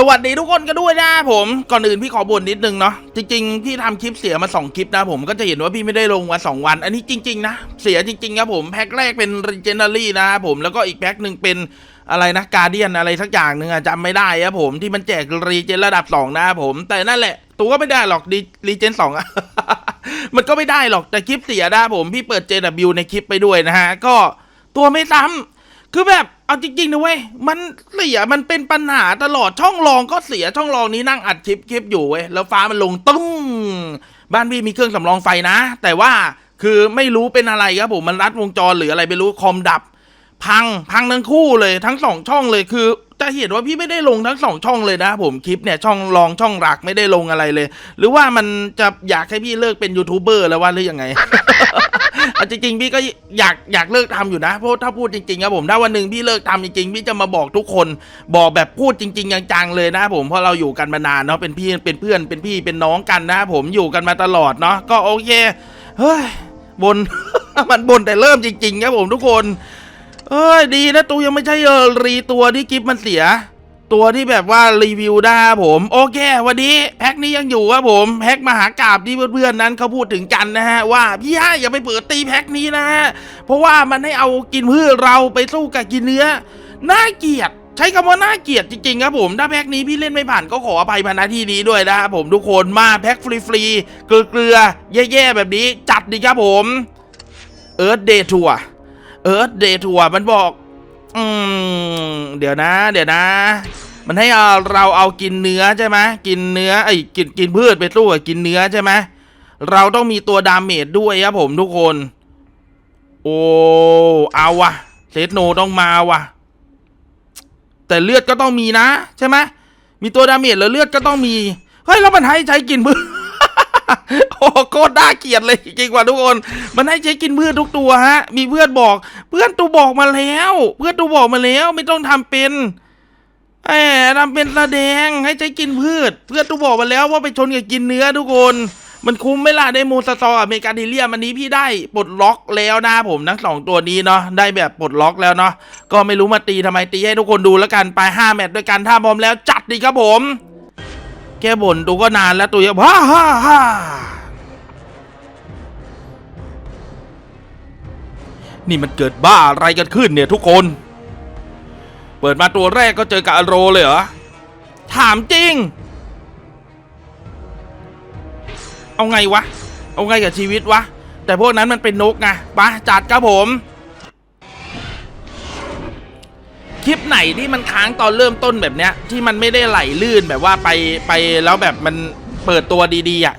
สวัสดีทุกคนกันด้วยนะผม ก่อนอื่นพี่ขอบ่นนิดนึงเนาะจริงๆพี่ทำคลิปเสียมาสองคลิปนะผมก็จะเห็นว่าพี่ไม่ได้ลงมาสองวัน อันนี้จริง ๆ นะ เสียจริง ๆ ครับผมแพ็คแรกเป็น r e g e n a r y นะครับผมแล้วก็อีกแพ็คหนึ่งเป็นอะไรนะกาเดียนอะไรสักอย่างหนึ่งอะจำไม่ได้ครับผมที่มันแจกรีเจนระดับสองนะครับผมแต่นั่นแหละ ตัวก็ไม่ได้หรอกรีเจนสองอะมันก็ไม่ได้หรอกแต่คลิปเสียนะผมพี่เปิด JW ในคลิปไปด้วยนะฮะก็ตัวไม่ซ้ำคือแบบ เอาจริงๆนะเว้ย มันเสีย มันเป็นปัญหาตลอด ช่องรองก็เสีย ช่องรองนี้นั่งอัดคลิปคลิปอยู่เว้ย แล้วฟ้ามันลงตึ้งบ้านพี่มีเครื่องสำรองไฟนะ แต่ว่าคือไม่รู้เป็นอะไรครับผม มันรัดวงจรหรืออะไรไม่รู้ คอมดับ พังพังทั้งคู่เลยทั้งสองช่องเลยคือจะเห็นว่าพี่ไม่ได้ลงทั้งสองช่องเลยนะผมคลิปเนี่ยช่องรองช่องหลักไม่ได้ลงอะไรเลย หรือว่ามันจะอยากให้พี่เลิกเป็นยูทูบเบอร์แล้วว่าหรือยังไงอาจริงๆพี่ก็อยากอยากเลิกทำอยู่นะเพราะถ้าพูดจริงๆครับผมถ้าวันหนึ่งพี่เลิกทำจริงๆพี่จะมาบอกทุกคน บอกแบบพูดจริง ๆ จังๆเลยนะผมเพราะเราอยู่กันมานานเนาะเป็นพี่เป็นเพื่อนเป็นพี่เป็นน้องกันนะผมอยู่กันมาตลอดเนาะก็โอเคเฮ้ยบนมันบนแต่เริ่มจริงๆครับผมทุกคน เอ้ยดีนะตูยังไม่ใช่เออรีตัวที่กิฟมันเสีย ตัวที่แบบว่ารีวิวได้ครับผม โอเค วันนี้แพ็คนี้ยังอยู่ครับผมแพ็คมหากราบที่เพื่อนๆนั้นเขาพูดถึงกันนะฮะว่าพี่ฮะอย่าไปเปิดตีแพ็คนี้นะฮะเพราะว่ามันให้เอากินพืชเราไปสู้กับกินเนื้อน่าเกลียดใช้คำว่าน่าเกลียดจริงๆครับผมถ้าแพ็คนี้พี่เล่นไม่ผ่านก็ขออภัยมาณที่นี้ด้วยนะครับผมทุกคนมาแพ็คฟรีๆเกลือๆแย่ๆแบบนี้จัดดีครับผมเอิร์ธเดย์ทัวร์ อิร์ธเดทัวร์มันบอก อืม เดี๋ยวนะ เดี๋ยวนะ มันให้เราเอากินเนื้อใช่ไหมกินเนื้อไอ้กินกินพืชไปสู้กับกินเนื้อใช่ไหมเราต้องมีตัวดาเมจด้วยครับผมทุกคน โอ้เอาวะเซตโนต้องมาวะแต่เลือดก็ต้องมีนะ ใช่ไหมมีตัวดาเมจแล้วเลือดก็ต้องมี เฮ้ยแล้วมันให้ใช้กินพืช โอ้โคตรน่าเกลียดเลยจริงกว่าทุกคน มันให้ใช้กินพืชทุกตัวฮะ มีเพื่อนบอก เพื่อนตูบอกมาแล้ว เพื่อนตูบอกมาแล้ว ไม่ต้องทำเป็นแหมทำเป็นแสดงให้ใช้กินพืช เพื่อนตูบอกมาแล้วว่าไปชนกับกินเนื้อทุกคนมันคุ้มไม่ล่ะได้โมสตอร์อเมริกาดิเลียมอันนี้พี่ได้ปลดล็อกแล้วนะผมทั้งสองตัวนี้เนาะได้แบบปลดล็อกแล้วเนาะก็ไม่รู้มาตีทำไมตีให้ทุกคนดูแล้วกันไปห้าแมตช์ด้วยกันถ้าพร้อมแล้วจัดดีครับผมแค่บ่นตูก็นานแล้วตูยังฮ่าฮ่าฮ่า นี่มันเกิดบ้าอะไรกันขึ้นเนี่ยทุกคน เปิดมาตัวแรกก็เจอกับอโรเลยเหรอ ถามจริง เอาไงวะ เอาไงกับชีวิตวะ แต่พวกนั้นมันเป็นนกไงปะจัดครับผม คลิปไหนที่มันค้างตอนเริ่มต้นแบบเนี้ย ที่มันไม่ได้ไหลลื่นแบบว่าไปไปแล้วแบบมันเปิดตัวดีๆอะ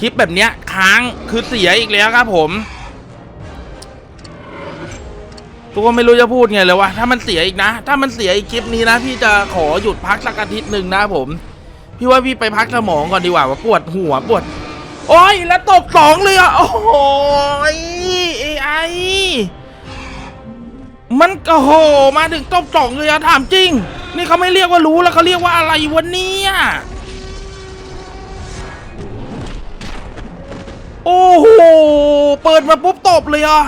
คลิปแบบเนี้ยค้างคือเสียอีกแล้วครับผม ตัวไม่รู้จะพูดไงเลยวะถ้ามันเสียอีกนะ ถ้ามันเสียอีกคลิปนี้นะพี่จะขอหยุดพักสักอาทิตย์หนึ่งนะผม พี่ว่าพี่ไปพักสมองก่อนดีกว่าว่าปวดหัวปวด โอ้ยแล้วตบสองเลยอะโอ้โหไอไอมันก็โหมาถึงตบสองเลยอะถามจริง นี่เขาไม่เรียกว่ารู้แล้วเขาเรียกว่าอะไรวะเนี่ยโอ้โห เปิดมาปุ๊บตบเลยอะ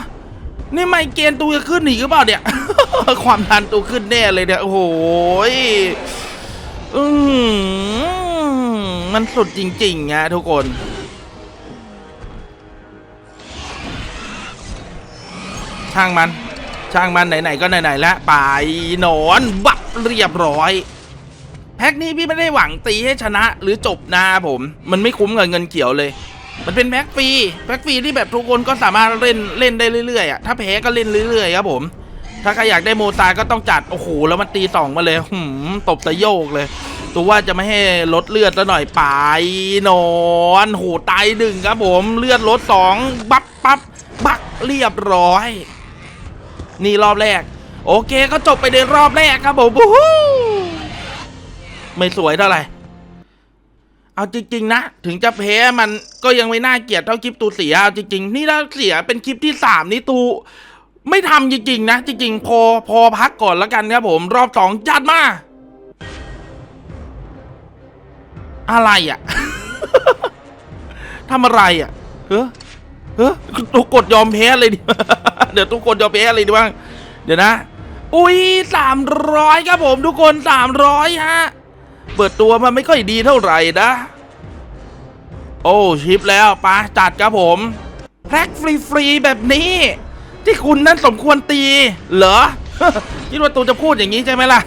นี่ไมเกรนตูจะขึ้นหนีหรือเปล่าเนี่ย ความดันตูขึ้นแน่เลยเนี่ย โอ้โหอืมมันสุดจริงๆนะทุกคนช่างมัน ช่างมันไหนๆก็ไหนๆแล้วไปหนอนบับเรียบร้อย แพ็คนี้พี่ไม่ได้หวังตีให้ชนะหรือจบนะผม มันไม่คุ้มกับเงินเขียวเลย มันเป็นแพ็คฟรีแพ็คฟรีที่แบบทุกคนก็สามารถเล่นเล่นได้เรื่อยๆอะถ้าแพ้ก็เล่นเรื่อยๆครับผม ถ้าใครอยากได้โมตาก็ต้องจัด โอ้โห แล้วมันตีสองมาเลยหืมตบตะโยกเลย ตัวว่าจะไม่ให้ลดเลือดซะหน่อยไปนอนโหตายหนึ่งครับผม เลือดลดสองบับปั๊บบักเรียบร้อย นี่รอบแรก โอเคก็จบไปในรอบแรกครับผมไม่สวยเท่าไหร่ เอาจริงๆนะ ถึงจะแพ้มันก็ยังไม่น่าเกลียดเท่าคลิปตูเสียเอาจริง ๆ นี่ถ้าเสียเป็นคลิปที่สามนี่ตู ไม่ทำจริงๆนะ จริงๆ พอพอพักก่อนแล้วกันครับผมรอบสองจัดมา อะไรอะ ทำอะไรอะเฮ้อเฮ้อทุกดยอมแพ้เลยดิ เดี๋ยวทุกคนยอมแพ้เลยดิบ้าง เดี๋ยวนะ อุ้ยสามร้อยครับผมทุกคนสามร้อยฮะ เปิดตัวมันไม่ค่อยดีเท่าไหร่นะ โอ้ชิปแล้วปะจัดครับผมแพ็กฟรีๆแบบนี้ ที่คุณนั้นสมควรตี เหรอคิดว่าตูจะพูดอย่างนี้ใช่ไหมล่ะ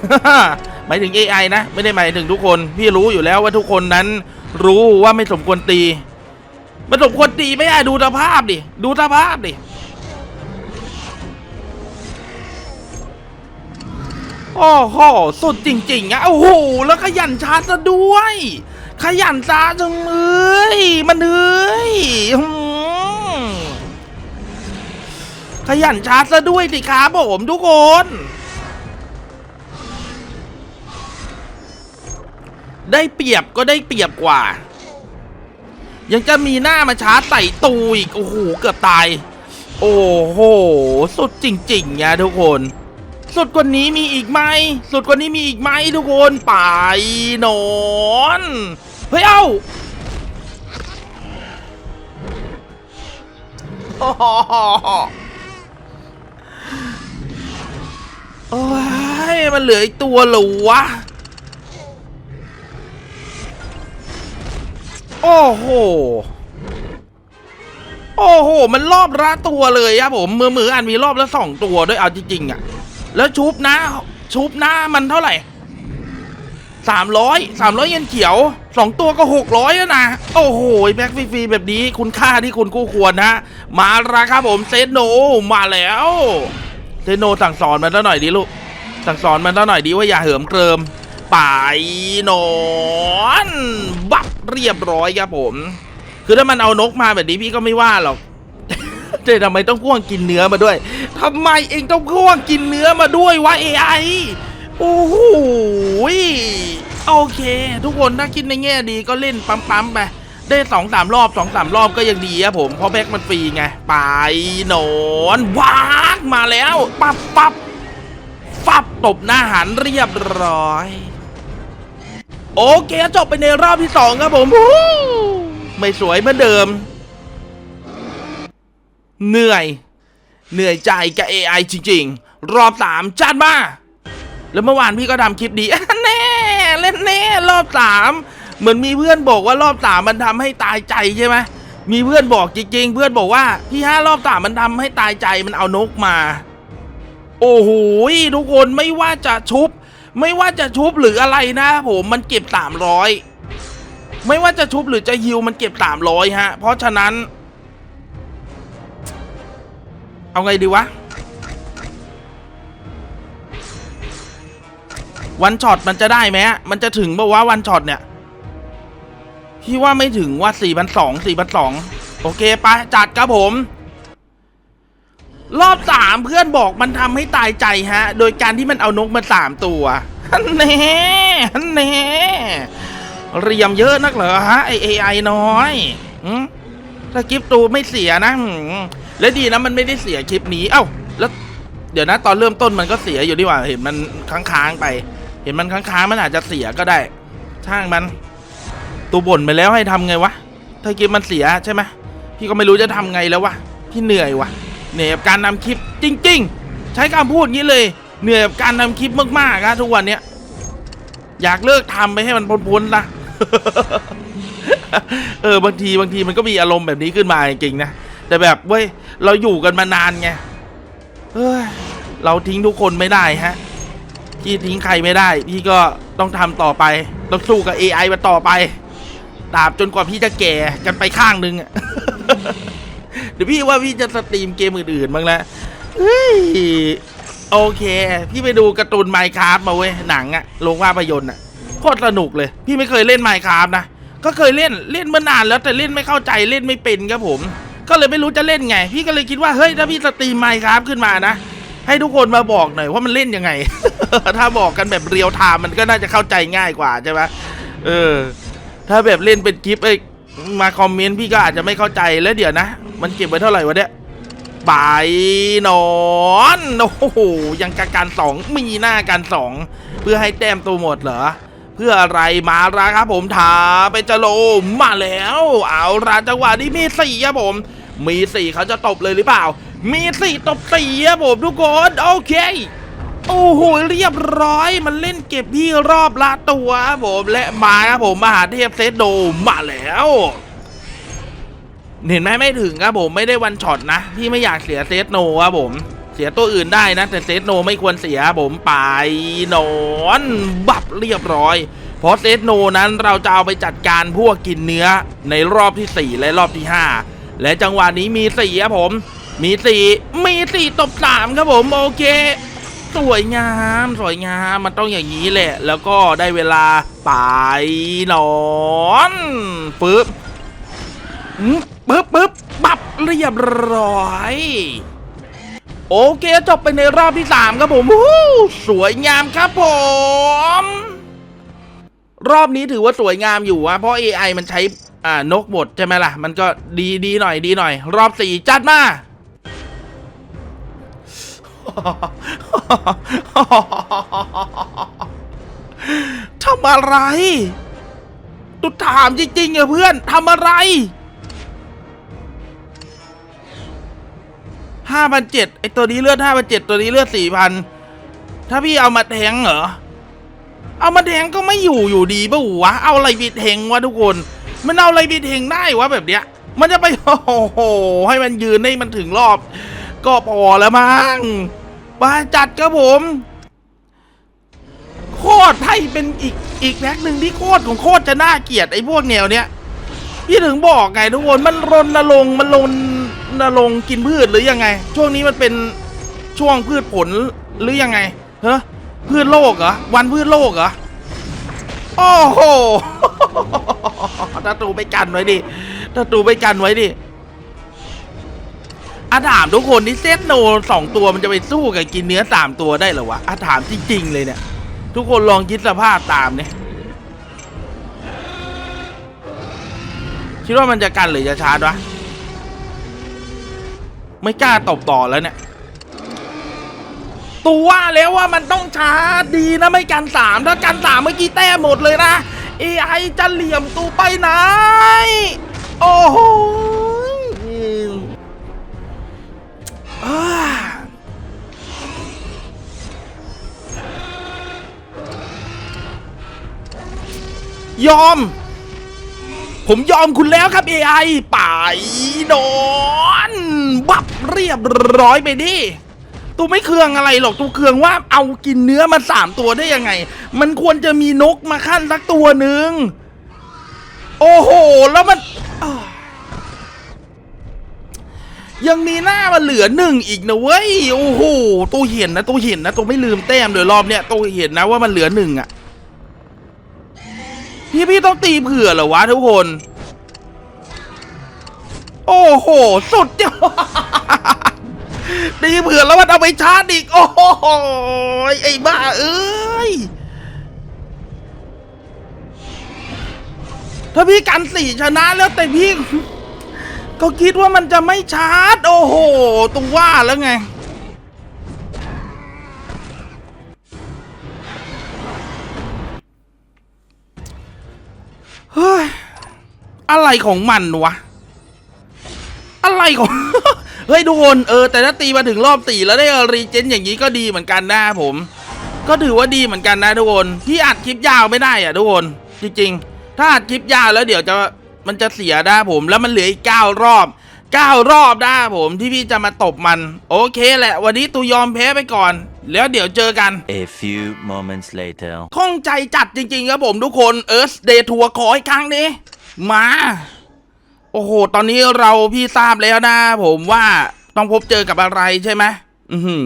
หมายถึง AI นะ ไม่ได้หมายถึงทุกคน พี่รู้อยู่แล้วว่าทุกคนนั้น รู้ว่าไม่สมควรตีมันสมควรตีไม่ได้ดูสภาพดิ ดูสภาพดิ โอ้โหสุดจริงๆอะโอ้โหแล้วขยันชาร์จซะด้วย ขยันชาร์จจังเอ้ยมันเอ้ยขยันชาร์จซะด้วยสิครับผมทุกคนได้เปรียบก็ได้เปรียบกว่า ยังจะมีหน้ามาชาร์จใส่ตูอีก โอ้โห เกือบตาย โอ้โห สุดจริงๆนะทุกคน สุดกว่านี้มีอีกไหม สุดกว่านี้มีอีกไหมทุกคนไปนอนเฮ้ยเอ้าโอ้โหโอ้ยมันเหลืออีกตัวเหรอวะ โอ้โห โอ้โห มันรอบละตัวเลยครับผม มือมืออันมีรอบละสองตัวด้วยเอาจริงๆอะ แล้วชุบนะ ชุบนะมันเท่าไหร่สามร้อยสามร้อยเยนเขียวสองตัวก็หกร้อยแล้วนะ โอ้โหแบ็คฟรีๆแบบนี้คุณค่าที่คุณกู้ควรนะ มาราครับผมเซโนมาแล้วเซโนสั่งสอนมันแล้วหน่อยดิลูก สั่งสอนมันแล้วหน่อยดิว่าอย่าเหิมเกริมไปนอนบักเรียบร้อยครับผม คือถ้ามันเอานกมาแบบนี้พี่ก็ไม่ว่าหรอก แต่ทำไมต้องพ่วงกินเนื้อมาด้วยทำไมเองต้องพ่วงกินเนื้อมาด้วยวะ AI โอ้โหโอเค ทุกคนถ้าคิดในแง่ดีก็เล่นปั๊มๆไปได้สองสามรอบสองสามรอบก็ยังดีอะผมเพราะแบ็กมันฟรีไง ไปหนอนวากมาแล้วปับปับฟับตบหน้าหันเรียบร้อย โอเคจบไปในรอบที่สองครับผม ไม่สวยเหมือนเดิม เหนื่อย เหนื่อยใจกับ AI จริง ๆ รอบสามจัดมา แล้วเมื่อวานพี่ก็ทำคลิปดีแน่เล่นแน่รอบสามเหมือนมีเพื่อนบอกว่ารอบสามมันทำให้ตายใจใช่ไหมมีเพื่อนบอกจริง ๆ เพื่อนบอกว่าพี่ห้ารอบสามมันทำให้ตายใจมันเอานกมา โอ้โหทุกคนไม่ว่าจะชุบ ไม่ว่าจะชุบหรืออะไรนะผมมันเก็บสามร้อยไม่ว่าจะชุบหรือจะฮิวมันเก็บสามร้อยฮะ เพราะฉะนั้น เอาไงดีวะ วันช็อตมันจะได้ไหมมันจะถึงบอกว่าวันช็อตเนี่ยพี่ว่าไม่ถึงว่าสี่พันสองสี่พันสองโอเคไปจัดครับผม รอบสามเพื่อนบอกมันทำให้ตายใจฮะ โดยการที่มันเอานกมาสามตัวฮันแน่ฮันแน่เรียมเยอะนักเหรอฮะไอเอไอน้อยหืมถ้ากิฟตูไม่เสียนะ และดีนะมันไม่ได้เสียคลิปนี้ เอ้า แล้วเดี๋ยวนะตอนเริ่มต้นมันก็เสียอยู่ดีกว่าเห็นมันค้างๆไป เห็นมันค้างๆมันอาจจะเสียก็ได้ ช่างมัน ตัวบ่นไปแล้วให้ทำไงวะ ถ้าคลิปมันเสียใช่ไหมพี่ก็ไม่รู้จะทำไงแล้ววะ พี่เหนื่อยวะเหนื่อยกับการนำคลิปจริง ๆ ใช้คำพูดงี้เลย เหนื่อยกับการนำคลิปมากๆนะทุกวันเนี้ยอยากเลิกทำไปให้มันพ้นๆนะเออบางทีบางทีมันก็มีอารมณ์แบบนี้ขึ้นมาจริงๆนะ แต่แบบเว้ยเราอยู่กันมานานไงเฮ้ยเราทิ้งทุกคนไม่ได้ฮะพี่ทิ้งใครไม่ได้ พี่ก็ต้องทำต่อไปต้องสู้กับ AI มาต่อไปตราบจนกว่าพี่จะแก่กันไปข้างนึงเดี๋ยวพี่ว่าพี่จะสตรีมเกมอื่นๆบ้างแล้วเฮ้ยโอเค พี่ไปดูการ์ตูนไมค์ค a f t มาเว้ยหนังอะโรงภาพยนตร์อะโคตรสนุกเลย พี่ไม่เคยเล่นไมค์ค a f t นะก็เคยเล่นเล่นมานานแล้วแต่เล่นไม่เข้าใจเล่นไม่เป็นครับผม ก็เลยไม่รู้จะเล่นไง พี่ก็เลยคิดว่าเฮ้ยถ้าพี่สตรีมไมค์ค a f t ขึ้นมานะ ให้ทุกคนมาบอกหน่อยว่ามันเล่นยังไง ถ้าบอกกันแบบเรียลไทม์มันก็น่าจะเข้าใจง่ายกว่าใช่ไหมเออ ถ้าแบบเล่นเป็นคลิปไอ้ยมาคอมเมนต์พี่ก็อาจจะไม่เข้าใจแล้วเดี๋ยวนะ มันเก็บไว้เท่าไหร่วะเนี่ยบายนอนโอ้โหยังกะการสองมีหน้าการสองเพื่อให้แต้มตัวหมดเหรอเพื่ออะไรมาละครับผมถาไปจะโลมาแล้ว เอาราจังหวะนี้มีสี่ครับผม มีสี่เขาจะตบเลยหรือเปล่า มีสี่ตบสี่ครับผมทุกคนโอเคโอ้โหเรียบร้อยมันเล่นเก็บพี่รอบละตัวครับผมและมาครับผมมหาเทพเซตโดมาแล้วเห็นไหมไม่ถึงครับผมไม่ได้วันช็อตนะพี่ไม่อยากเสียเซตโนครับผม เสียตัวอื่นได้นะ แต่เซตโนไม่ควรเสียครับผมไปนอนบับเรียบร้อย เพราะเซตโนนั้นเราจะเอาไปจัดการพวกกินเนื้อในรอบที่ 4 และรอบที่ 5 และจังหวะนี้มีสี่ครับผม มีสี่มีสี่ตบสามครับผมโอเค สวยงาม สวยงามมันต้องอย่างนี้แหละ แล้วก็ได้เวลาไปนอนปึ๊บปึ๊บปึ๊บปับเรียบร้อยโอเคจบไปในรอบที่ 3 ครับผมวู้สวยงามครับผม รอบนี้ถือว่าสวยงามอยู่อะเพราะ AI มันใช้ อ่านกบดใช่ไหมล่ะ มันก็ดีดีหน่อยดีหน่อย รอบสี่จัดมาทำอะไร ตุถามจริงๆอะเพื่อนทำอะไรห้าพันเจ็ดไอตัวนี้เลือดห้าพันเจ็ดตัวนี้เลือดสี่พันถ้าพี่เอามาแทงเหรอ เอามาแทงก็ไม่อยู่อยู่ดีป่ะวะ เอาอะไรไปแทงวะทุกคน มันเอาอะไรไปแทงได้วะแบบเนี้ย มันจะไปโอ้โห ให้มันยืนให้มันถึงรอบ ก็พอแล้วมั้งมาจัดครับผมโคตรไพ่เป็นอีกอีกแพ็กหนึ่งที่โคตรของโคตรจะน่าเกลียดไอ้พวกแนวเนี้ยพี่ถึงบอกไงทุกคนมันรณรงค์มันรณรงค์กินพืชหรือยังไง ช่วงนี้มันเป็นช่วงพืชผลหรือยังไงเฮ้พืชโลกเหรอวันพืชโลกเหรอ โอ้โหตาตูไปกันไว้ดิตาตูไปกันไว้ดิอาถามทุกคนที่เซตโนสองตัวมันจะไปสู้กับกินเนื้อสามตัวได้หรอวะอาถามจริงๆเลยเนี่ย ทุกคนลองคิดสภาพตามเนี่ยคิดว่ามันจะกันหรือจะชาร์จวะ ไม่กล้าตบต่อแล้วเนี่ย ตัวว่าแล้วว่ามันต้องช้าดีนะไม่กันสามถ้ากันสามเมื่อกี้แต้หมดเลยนะ AI จะเหลี่ยมตูไปไหน โอ้โหยอม ผมยอมคุณแล้วครับ AI ไปโดนบับเรียบร้อยไปดิ ตูไม่เคืองอะไรหรอกตูเคืองว่าเอากินเนื้อมาสามตัวได้ยังไง มันควรจะมีนกมาขั้นสักตัวหนึ่งโอ้โห แล้วมันยังมีหน้ามันเหลือหนึ่งอีกนะเว้ยโอ้โหตูเห็นนะตูเห็นนะตูไม่ลืมแต้มเดี๋ยวรอบเนี้ยตูเห็นนะว่ามันเหลือหนึ่งอะพี่พี่ต้องตีเผื่อเหรอวะทุกคน โอ้โห สุดยอด ตีเผื่อแล้วมันเอาไปชาร์จอีก โอ้โหไอ้บ้าเอ้ย ถ้าพี่กันสี่ชนะแล้วแต่พี่ ก็คิดว่ามันจะไม่ชาร์จ โอ้โหตัวว่าแล้วไงเฮ้ยอะไรของมันวะ อะไรของ เฮ้ยทุกคนเออแต่ถ้าตีมาถึงรอบสี่แล้วได้รีเจนอย่างนี้ก็ดีเหมือนกันนะผม ก็ถือว่าดีเหมือนกันนะทุกคนพี่อัดคลิปยาวไม่ได้อะทุกคนจริงๆ ถ้าอัดคลิปยาวแล้วเดี๋ยวจะมันจะเสียนะผมแล้วมันเหลืออีกเก้ารอบเก้ารอบนะผมที่พี่จะมาตบมัน โอเคแหละ วันนี้ตูยอมแพ้ไปก่อน แล้วเดี๋ยวเจอกัน A few moments later. ข้องใจจัดจริงๆครับผมทุกคนเอิร์ธเดทัวร์ขออีกครั้งนี้ มา โอ้โห ตอนนี้เราพี่ทราบแล้วนะ ผมว่าต้องพบเจอกับอะไรใช่ไหมอือหื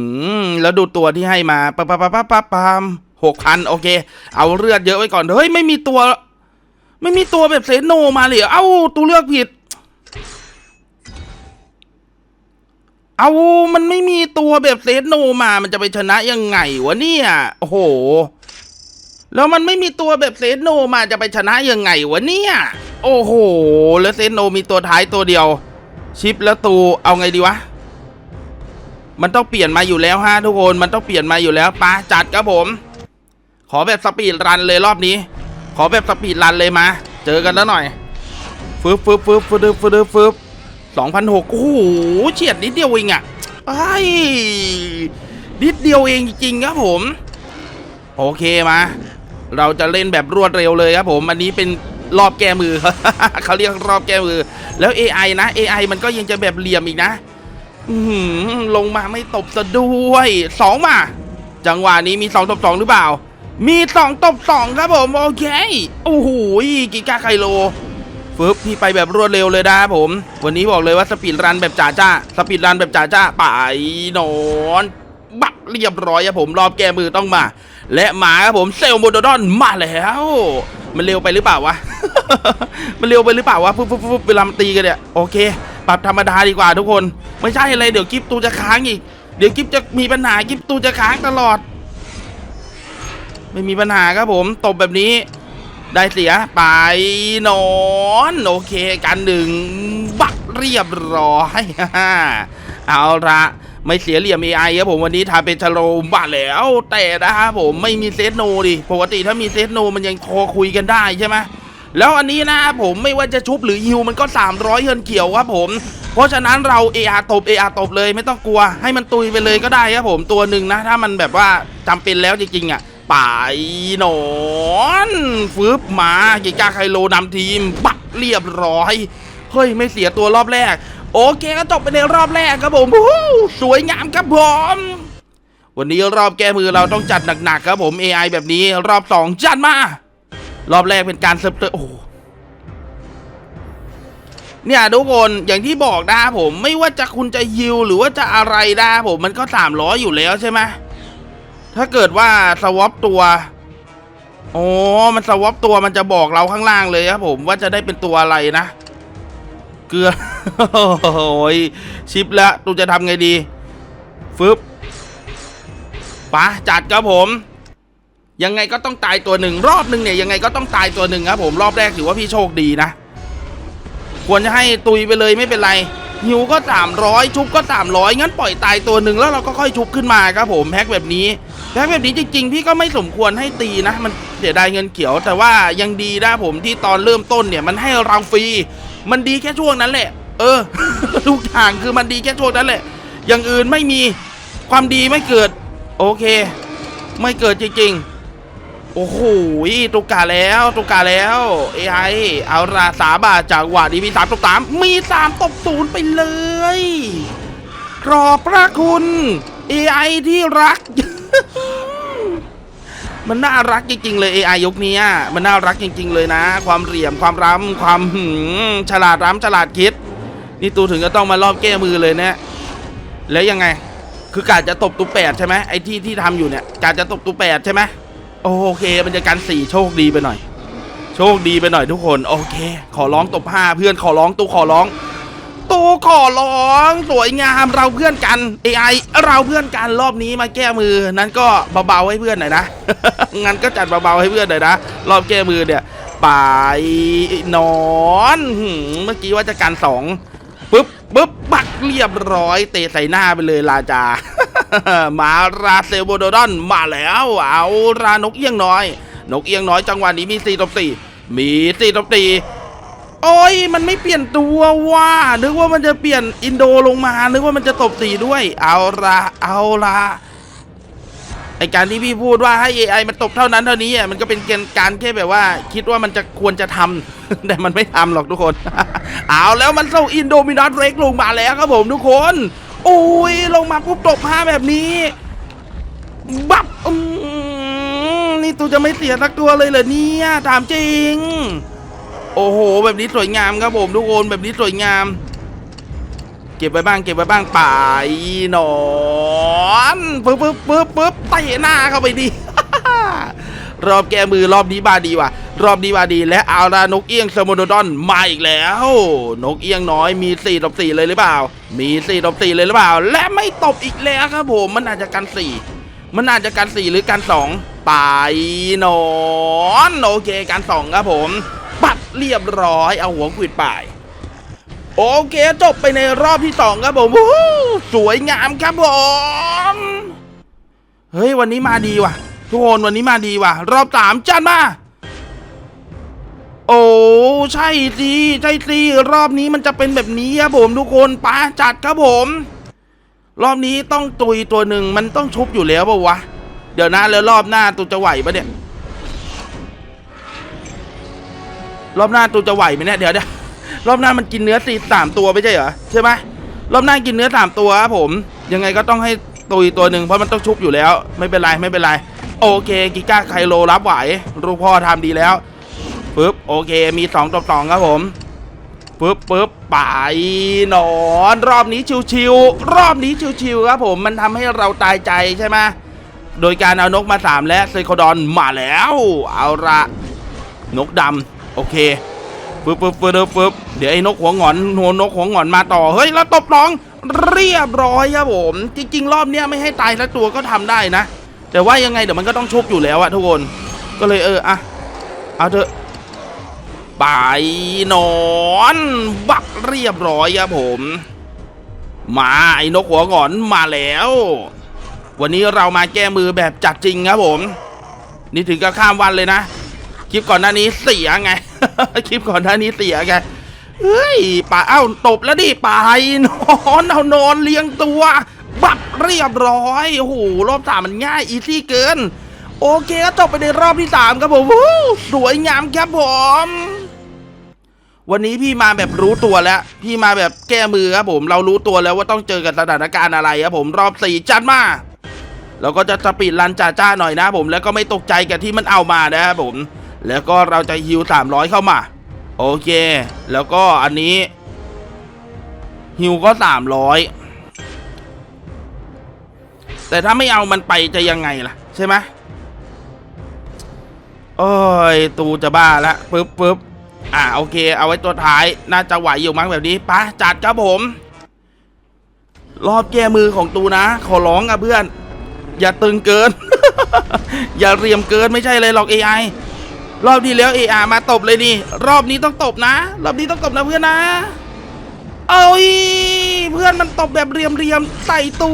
อแล้วดูตัวที่ให้มาปะปะปะปะปะปามหกพันโอเค เอาเลือดเยอะไว้ก่อน เฮ้ย ไม่มีตัว ไม่มีตัวแบบเซโนมาเลยเอเอ้า ตัวเลือกผิด เอามันไม่มีตัวแบบเซโนมา มันจะไปชนะยังไงวะเนี่ย โอ้โห แล้วมันไม่มีตัวแบบเซโนมาจะไปชนะยังไงวะเนี่ย โอ้โห แล้วเซโนมีตัวท้ายตัวเดียว ชิปแล้วตูเอาไงดีวะ มันต้องเปลี่ยนมาอยู่แล้วฮะทุกคนมันต้องเปลี่ยนมาอยู่แล้วปะจัดครับผม ขอแบบสปีดรันเลยรอบนี้ ขอแบบสปีดรันเลยมา เจอกันแล้วหน่อยฟึบฟึบฟึบฟึบฟึบฟึบสองพันหกโอ้โหเฉียดนิดเดียวเองอะไอ้นิดเดียวเองจริงครับผม โอเคมา เราจะเล่นแบบรวดเร็วเลยครับผม อันนี้เป็นรอบแก้มือ เขาเรียกรอบแก้มือ แล้ว AI นะ AI มันก็ยังจะแบบเหลี่ยมอีกนะลงมาไม่ตบซะด้วยสองมา จังหวะนี้มีสองตบสองหรือเปล่า มีสองตบสองครับผมโอเคโอ้โหกิกาไคโลฟึบพี่ไปแบบรวดเร็วเลยนะครับผม วันนี้บอกเลยว่าสปีดรันแบบจ่าจ้าสปีดรันแบบจ่าจ้าไปนอน บักเรียบร้อยครับผมรอบแก้มือต้องมา และมาครับผมเซลโมโดดอนมาแล้ว มันเร็วไปหรือเปล่าวะ มันเร็วไปหรือเปล่าวะปุ๊บปุ๊บปุ๊บเวลามันตีกันเนี่ยโอเค ปรับธรรมดาดีกว่าทุกคน ไม่ใช่อะไรเดี๋ยวกิฟตูจะค้างอีก เดี๋ยวกิฟจะมีปัญหากิฟตูจะค้างตลอด ไม่มีปัญหาครับผมตบแบบนี้ได้เสียไปนอนโอเคกันหนึ่งบักเรียบร้อยเอาละ ไม่เสียเหลี่ยม AI ครับผมวันนี้ทาเป็นชโลมบ้าแล้วแต่นะครับผมไม่มีเซตโนดิปกติถ้ามีเซตโนมันยังโทรคุยกันได้ใช่ไหมแล้วอันนี้นะครับผมไม่ว่าจะชุบหรือฮิวมันก็ 300เงินเขียวครับผมเพราะฉะนั้นเรา AR ตบ AR ตบเลยไม่ต้องกลัว ให้มันตุยไปเลยก็ได้ครับผมตัวหนึ่งนะ ถ้ามันแบบว่าจำเป็นแล้วจริงๆอะไปหนอนฟืบมากิกาไคโลนำทีมปักเรียบร้อยเฮ้ยไม่เสียตัวรอบแรก โอเคก็จบไปในรอบแรกครับผมวู้สวยงามครับผมวันนี้รอบแก้มือเราต้องจัดหนักๆครับผม AI แบบนี้รอบสองจัดมา รอบแรกเป็นการเซิร์ฟเตอร์โอ้โหเนี่ยทุกคนอย่างที่บอกนะครับผมไม่ว่าจะคุณจะยิวหรือว่าจะอะไรนะผมมันก็สามร้ออยู่แล้วใช่ไหมถ้าเกิดว่าสวอปตัวอ๋อมันสวอปตัวมันจะบอกเราข้างล่างเลยครับผมว่าจะได้เป็นตัวอะไรนะ เกลือ โอ้ยชิปแล้วตูจะทำไงดี ฟึบปะจัดครับผม ยังไงก็ต้องตายตัวหนึ่ง รอบหนึ่งเนี่ยยังไงก็ต้องตายตัวหนึ่งครับผมรอบแรกถือว่าพี่โชคดีนะ ควรจะให้ตุยไปเลยไม่เป็นไรหิวก็ 300 ชุบก็ 300 งั้นปล่อยตายตัวหนึ่งแล้วเราก็ค่อยชุบขึ้นมาครับผมแพ็คแบบนี้แพ็คแบบนี้จริง ๆ พี่ก็ไม่สมควรให้ตีนะ มันเสียดายเงินเขียว แต่ว่ายังดีนะผมที่ตอนเริ่มต้นเนี่ยมันให้เราฟรี มันดีแค่ช่วงนั้นแหละ เออ ทุกอย่างคือมันดีแค่ช่วงนั้นแหละ อย่างอื่นไม่มีความดีไม่เกิด โอเค ไม่เกิดจริงๆ โอ้โหตุกกาแล้วตุกกาแล้ว AI เอาราสาบาจากหวาดีมีสามตบสามมีสามตบศูนย์ไปเลยขอบพระคุณ AI ที่รัก มันน่ารักจริงๆเลย AI ยกเนี้ยมันน่ารักจริง ๆ เลยนะ ความเหลี่ยมความร้ำความหืมฉลาดร้ำฉลาดคิด นี่ตูถึงก็ต้องมารอบแก้มือเลยเนี่ยแล้วยังไง คือกาจะตบตูแปดใช่ไหมไอ้ที่ที่ทำอยู่เนี่ยกาจะตบตูแปดใช่ไหมโอเคมันจะกันสี่โชคดีไปหน่อย โชคดีไปหน่อยทุกคน โอเค ขอร้องตบห้าเพื่อนขอร้องตูขอร้อง ตูขอร้องสวยงามเราเพื่อนกัน AI เราเพื่อนกันรอบนี้มาแก้มือ นั้นก็เบาๆให้เพื่อนหน่อยนะ งั้นก็จัดเบาๆให้เพื่อนหน่อยนะ รอบแก้มือเนี่ยไปนอนเมื่อกี้ว่าจะกันสองปึ๊บปึ๊บปักเรียบร้อยเตะใส่หน้าไปเลยลาจา มาราเซโบโดดอนมาแล้วเอารานกเอี้ยงน้อย นกเอี้ยงน้อยจังหวะนี้มีสี่ตบสี่มีสี่ตบสี่ โอ้ยมันไม่เปลี่ยนตัวว่านึกว่ามันจะเปลี่ยนอินโดลงมา นึกว่ามันจะตบสีด้วย เอาละเอาละไอการที่พี่พูดว่าให้ AI มันตบเท่านั้นเท่านี้อะมันก็เป็นเกณฑ์การแค่แบบว่า คิดว่ามันจะควรจะทำแต่มันไม่ทำหรอกทุกคน เอาแล้วมันส่งอินโดมินัสเร็กลงมาแล้วครับผมทุกคนโอ้ยลงมาปุ๊บตบห้าแบบนี้บับอืมนี่ตูจะไม่เสียสักตัวเลยเหรอเนี่ยถามจริง โอ้โห แบบนี้สวยงามครับผมทุกคนแบบนี้สวยงาม เก็บไว้บ้างเก็บไว้บ้างป่ายหนอนปึ๊บปึ๊บปึ๊บปึ๊บเตะหน้าเข้าไปดิรอบแก้มือรอบนี้บาดีว่ะ รอบนี้บาดีและเอาละนกเอี้ยงสโมโดดอนมาอีกแล้ว นกเอี้ยงน้อยมี4ตบ4เลยหรือเปล่า มี4ตบ4เลยหรือเปล่า และไม่ตบอีกแล้วครับผมมันอาจจะกัน4มันอาจจะกัน4หรือกัน2ไปนอนโอเคกัน2ครับผม เรียบร้อย เอาหัวขวิดไปโอเคจบไปในรอบที่สองครับผมสวยงามครับผมเฮ้ยวันนี้มาดีว่ะ ทุกคนวันนี้มาดีว่ะ รอบสามจัดมา โอ้ใช่สิใช่สิรอบนี้มันจะเป็นแบบนี้ครับผมทุกคนป้าจัดครับผม รอบนี้ต้องตุยตัวหนึ่งมันต้องชุบอยู่แล้วป่ะวะเดี๋ยวนะแล้วรอบหน้าตูจะไหวปะเนี่ย รอบหน้าตูจะไหวไหมเนี่ยเดี๋ยวเดี๋ยวรอบหน้ามันกินเนื้อสี่สามตัวไม่ใช่เหรอใช่ไหมรอบหน้ากินเนื้อสามตัวครับผมยังไงก็ต้องให้ตุยตัวหนึ่งเพราะมันต้องชุบอยู่แล้ว ไม่เป็นไรไม่เป็นไรโอเคกิก้าไคโลรับไหวลูกพ่อทำดีแล้วปึ๊บโอเคมีสองต่อสองครับผมปึ๊บปึ๊บไปหนอนรอบนี้ชิวๆรอบนี้ชิวๆครับผมมันทำให้เราตายใจใช่ไหมโดยการเอานกมาสามและไซโคดอนมาแล้ว เอาละนกดำ โอเคปึ๊บปึ๊บปึ๊บปึ๊บเดี๋ยวไอ้นกหัวงอนหัวนกหัวงอนมาต่อ เฮ้ย แล้วตบน้อง เรียบร้อยครับผม จริง ๆ รอบเนี้ยไม่ให้ตายสักตัวก็ทำได้นะ แต่ว่ายังไงเดี๋ยวมันก็ต้องชุบอยู่แล้วอะทุกคน ก็เลยเอออะเอาเถอะไปนอน บักเรียบร้อยครับผม มาไอ้นกหัวงอนมาแล้ว วันนี้เรามาแก้มือแบบจัดจริงครับผม นี่ถึงกับข้ามวันเลยนะ คลิปก่อนหน้านี้เสียไง คลิปก่อนหน้านี้เสียไงเฮ้ยป่าเอ้าตบแล้วดิไปนอนเอานอนเลี้ยงตัว บักเรียบร้อยโอ้โหรอบสามมันง่ายอีซี่เกิน โอเคก็จบไปในรอบที่สามครับผมสวยงามครับผมวันนี้พี่มาแบบรู้ตัวแล้ว พี่มาแบบแก้มือครับผม เรารู้ตัวแล้วว่าต้องเจอกับสถานการณ์อะไรครับผมรอบสี่จัดมาเราก็จะสปีดรันจ้าจ้าหน่อยนะผมแล้วก็ไม่ตกใจกับที่มันเอามานะครับผม แล้วก็เราจะฮิว300 เข้ามา โอเค แล้วก็อันนี้ฮิวก็ 300 แต่ถ้าไม่เอามันไปจะยังไงล่ะ ใช่ไหมโอ้ย ตูจะบ้าละปึ๊บปึ๊บอ่าโอเค เอาไว้ตัวท้าย น่าจะไหวอยู่มั้งแบบนี้ปะจัดครับผม รอบแก้มือของตูนะ ขอร้องอะเพื่อน อย่าตึงเกิน อย่าเรียมเกินไม่ใช่เลยหรอก AI รอบที่แล้ว AR มาตบเลยนี่รอบนี้ต้องตบนะ รอบนี้ต้องตบนะเพื่อนนะ เอ้ยเพื่อนมันตบแบบเรียมเรียมๆใส่ตู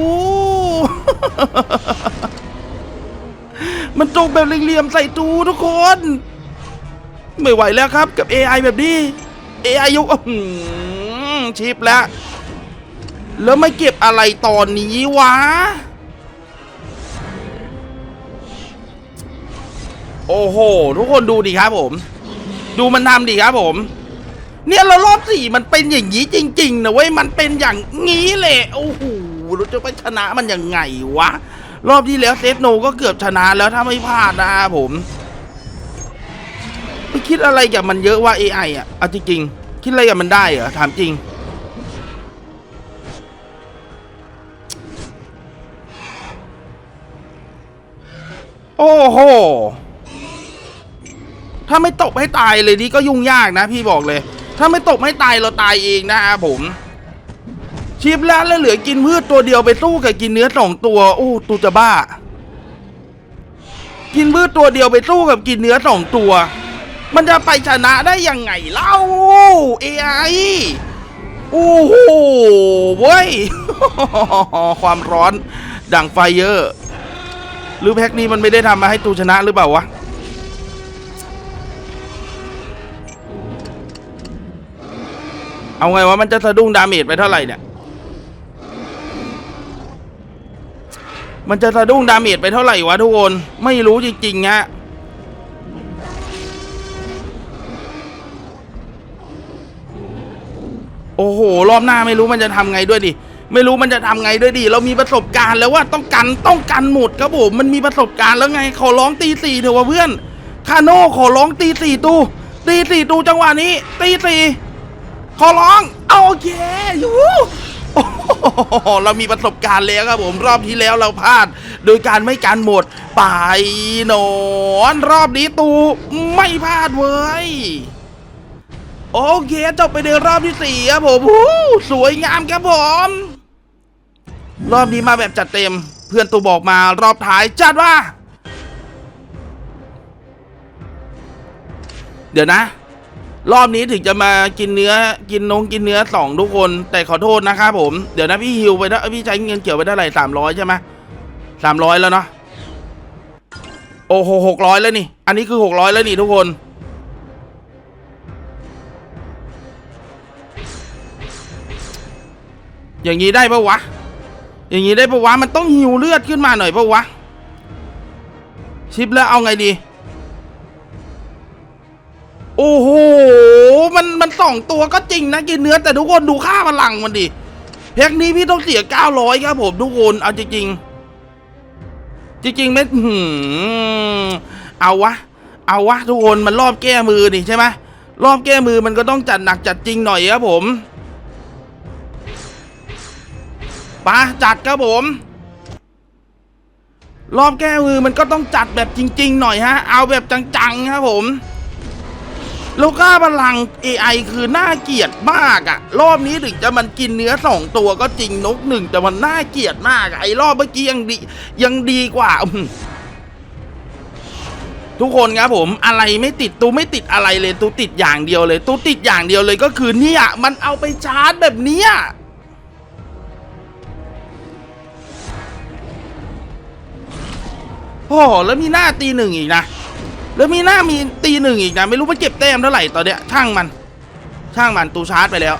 มันตบแบบเรียมๆใส่ตูทุกคน ไม่ไหวแล้วครับกับ AI แบบนี้ AI ยุคอื้อหือชิปแล้ว แล้วไม่เก็บอะไรตอนนี้วะ โอ้โห ทุกคนดูดิครับผม ดูมันทำดิครับผม เนี่ยเรารอบสี่มันเป็นอย่างนี้จริงๆนะเว้ยมันเป็นอย่างงี้เลยโอ้โหเราจะไปชนะมันยังไงวะ รอบที่แล้วเซตโนก็เกือบชนะแล้วถ้าไม่พลาดนะครับผมไปคิดอะไรกับมันเยอะว่า AI อะเอาจริงๆคิดอะไรกับมันได้เหรอถามจริงโอ้โห ถ้าไม่ตบให้ตายเลยนี่ก็ยุ่งยากนะพี่บอกเลย ถ้าไม่ตบให้ตายเราตายเองนะครับผมชิปแล้วแล้วเหลือกินพืชตัวเดียวไปสู้กับกินเนื้อสองตัวโอ้ตูจะบ้า กินพืชตัวเดียวไปสู้กับกินเนื้อสองตัว มันจะไปชนะได้ยังไงเล่า AI โอ้โหเว้ยความร้อนดังไฟเยอะหรือแพ็กนี้มันไม่ได้ทำมาให้ตูชนะหรือเปล่าวะ เอาไงวะมันจะสะดุ้งดาเมจไปเท่าไหร่เนี่ย มันจะสะดุ้งดาเมจไปเท่าไหร่วะทุกคน ไม่รู้จริงๆฮะโอ้โห รอบหน้าไม่รู้มันจะทำไงด้วยดิ ไม่รู้มันจะทำไงด้วยดิ เรามีประสบการณ์แล้วว่าต้องกันต้องกันหมดครับผม มันมีประสบการณ์แล้วไง ขอร้องตีสี่เถอะวะเพื่อน คาโน่ขอร้องตีสี่ตู ตีสี่ตูจังหวะนี้ ตีสี่ ขอร้องโอเคยูเรามีประสบการณ์แล้วครับผมรอบที่แล้วเราพลาด โดยการไม่การหมดไปนอนรอบนี้ตูไม่พลาดเว้ยโอเคจบไปในรอบที่สี่ครับผมสวยงามครับผม รอบนี้มาแบบจัดเต็ม เพื่อนตูบอกมารอบท้ายจัดว่า เดี๋ยวนะ รอบนี้ถึงจะมากินเนื้อกินนงกินเนื้อสองทุกคนแต่ขอโทษนะครับผมเดี๋ยวนะพี่ฮิวไปนะพี่ใช้เงินเกี่ยวไปเท่าไหร่สามร้อยใช่ไหมสามร้อยแล้วเนาะโอ้โหหกร้อยแล้วนี่ อันนี้คือหกร้อยแล้วนี่ทุกคนอย่างนี้ได้ปะวะ อย่างนี้ได้ปะวะ มันต้องหิวเลือดขึ้นมาหน่อยปะวะ ชิปแล้วเอาไงดี โอ้โห มันมันสองตัวก็จริงนะกินเนื้อแต่ทุกคนดูค่าพลังมันดิแพ็กนี้พี่ต้องเสีย900ครับผมทุกคน เอาจริงจริงๆไม่หืมเอาวะ เอาวะ ทุกคนมันรอบแก้มือนี่ใช่ไหมรอบแก้มือมันก็ต้องจัดหนักจัดจริงหน่อยครับผมปะจัดครับผม รอบแก้มือมันก็ต้องจัดแบบจริง ๆ หน่อยฮะ เอาแบบจังๆครับผม แล้วค่าพลัง AI คือน่าเกลียดมากอะรอบนี้ถึงจะมันกินเนื้อสองตัวก็จริงนกหนึ่งแต่มันน่าเกลียดมากไอ้รอบเมื่อกี้ยังดียังดีกว่าทุกคนครับผมอะไรไม่ติดตูไม่ติดอะไรเลยตูติดอย่างเดียวเลยตูติดอย่างเดียวเลยก็คือเนี่ยมันเอาไปชาร์จแบบเนี้ยโอ้แล้วมีหน้าตีหนึ่งอีกนะ แล้วมีหน้ามีตีหนึ่งอีกนะไม่รู้ไปเก็บแต้มเท่าไหร่ตอนเนี้ยช่างมัน ช่างมันตูชาร์จไปแล้ว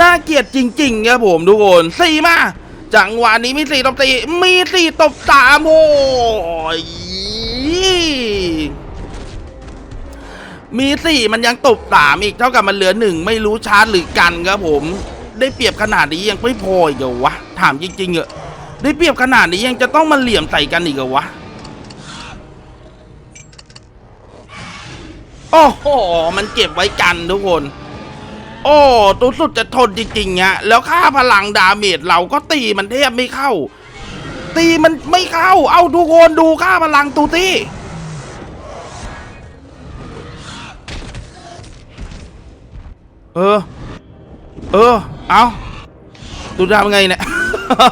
น่าเกลียดจริง ๆ ครับผมทุกคนสี่มาจังหวะนี้มีสี่ตบตีมีสี่ตบสามโอ้ยมีสี่มันยังตบสามอีกเท่ากับมันเหลือหนึ่งไม่รู้ชาร์จหรือกันครับผม ได้เปรียบขนาดนี้ยังไม่พออีกเหรอวะถามจริงๆเหอะได้เปรียบขนาดนี้ยังจะต้องมาเหลี่ยมใส่กันอีกเหรอวะ โอ้โห มันเก็บไว้กันทุกคน โอ้ตัวสุดจะทนจริงๆฮะแล้วค่าพลังดาเมจเราก็ตีมันแทบไม่เข้า ตีมันไม่เข้า เอาทุกคนดูค่าพลังตูตี้เออ เออ เอาตูดำไงเนี่ย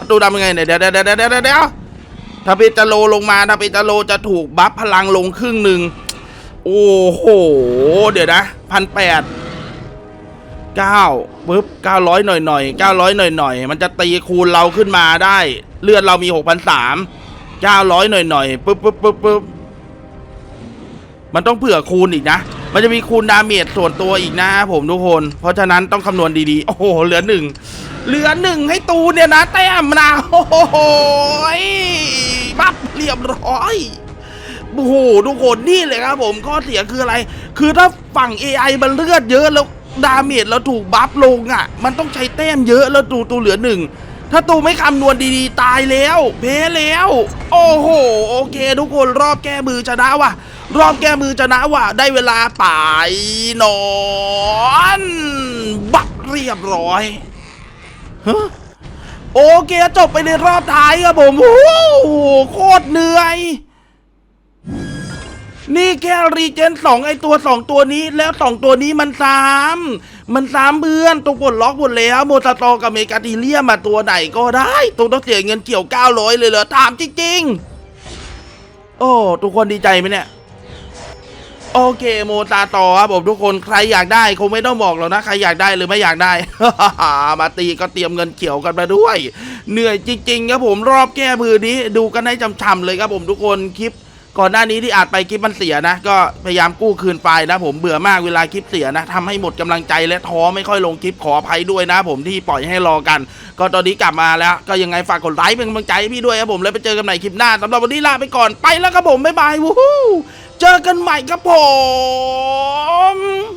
ตูดำไงเนี่ย เดี๋ยวเดี๋ยวเดี๋ยวเดี๋ยวเดี๋ยวถ้าเปจาโลลงมาถ้าเปจาโลจะถูกบัฟพลังลงครึ่งหนึ่ง โอ้โห เดี๋ยวนะพันแปดเก้าปึ๊บเก้าร้อยหน่อยหน่อยเก้าร้อยหน่อยหน่อยมันจะตีคูณเราขึ้นมาได้ เลือดเรามีหกพันสามเก้าร้อยหน่อยหน่อยปึ๊บปึ๊บปึ๊บปึ๊บมันต้องเผื่อคูณอีกนะ มันจะมีคูณดาเมจส่วนตัวอีกนะผมทุกคน เพราะฉะนั้นต้องคำนวณดีๆ โอ้โห เหลือหนึ่ง เหลือหนึ่งให้ตูเนี่ยนะ แต้มนะ โอ้โหบับเรียบร้อย โอ้โหทุกคนนี่เลยครับผมข้อเสียคืออะไร คือถ้าฝั่ง AI มันเลือดเยอะแล้วดาเมจเราถูกบัฟลงอะ มันต้องใช้แต้มเยอะแล้วตูตูเหลือหนึ่งถ้าตูไม่คำนวณดีๆ ตายแล้วเพแล้ว โอ้โห โอเค ทุกคนรอบแก้มือชนะว่ะ รอบแก้มือชนะว่ะ ได้เวลาป่ายนอน บักเรียบร้อยฮะโอเคจบไปในรอบท้ายครับผมโอ้โหโคตรเหนื่อย นี่แค่รีเจนสองไอตัวสองตัวนี้แล้วสองตัวนี้มันซ้ำมันซ้ำเพื่อนตัวกดล็อกหมดแล้วโมซาโตกับเมกาทีเลียมาตัวไหนก็ได้ตัวต้องเสียเงินเกี่ยว900เลยเหรอถามจริงๆ โอ้ทุกคนดีใจไหมเนี่ยโอเคโมซาโตครับผมทุกคนใครอยากได้คงไม่ต้องบอกหรอกนะใครอยากได้หรือไม่อยากได้ มาตีก็เตรียมเงินเขียวกันมาด้วย เหนื่อยจริงๆครับผมรอบแก้มือนี้ดูกันให้จำๆเลยครับผมทุกคนคลิป ก่อนหน้านี้ที่อาจไปคลิปมันเสียนะ ก็พยายามกู้คืนไปนะ ผมเบื่อมากเวลาคลิปเสียนะทำให้หมดกำลังใจและท้อไม่ค่อยลงคลิปขออภัยด้วยนะ ผมที่ปล่อยให้รอกัน ก็ตอนนี้กลับมาแล้ว ก็ยังไงฝากกดไลค์เป็นกำลังใจให้พี่ด้วยครับผมแล้วไปเจอกันใหม่คลิปหน้าสำหรับวันนี้ลาไปก่อนไปแล้วครับผมบ๊ายบายวู้ฮู้เจอกันใหม่ครับผม